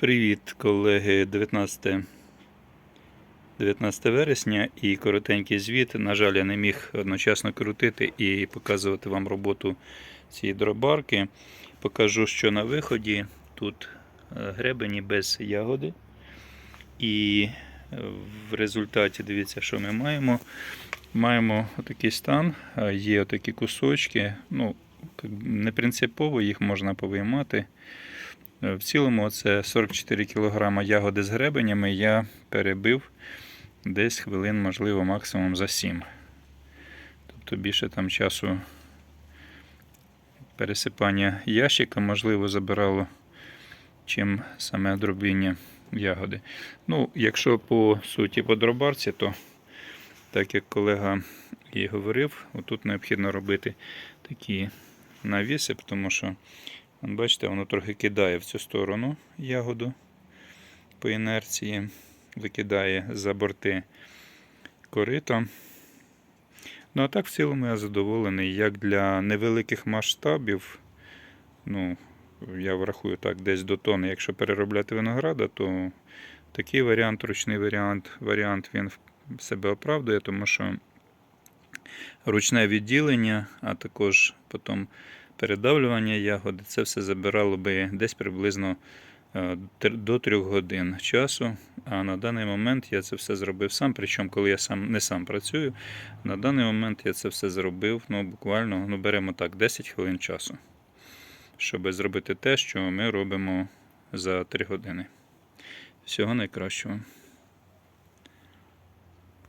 Привіт, колеги. 19, 19 вересня і коротенький звіт. На жаль, я не міг одночасно крутити і показувати вам роботу цієї дробарки. Покажу, що на виході тут е, гребені без ягоди. І е, в результаті дивіться, що ми маємо. Маємо такий стан, е, є такі кусочки. Ну, не принципово їх можна повиймати. Е, В цілому це 44 кг ягоди з гребенями я перебив десь хвилин, можливо, максимум за 7. Тобто більше там часу пересипання ящика, можливо, забирало, чим саме дробіння ягоди. Ну, якщо по суті по дробарці, то так як колега і говорив, отут необхідно робити такі навіси, тому що Бачите, воно трохи кидає в цю сторону ягоду по інерції, викидає за борти корито. Ну, а так, в цілому я задоволений. Як для невеликих масштабів, ну, я врахую так, десь до тони, якщо переробляти винограда, то такий варіант, ручний варіант, варіант він себе оправдує, тому що ручне відділення, а також потім передавлювання ягоди, це все забирало би десь приблизно е, до 3 годин часу. А на даний момент я це все зробив сам. Причому, коли я сам не сам працюю, на даний момент я це все зробив ну, буквально ну, беремо так 10 хвилин часу, щоб зробити те, що ми робимо за 3 години. Всього найкращого.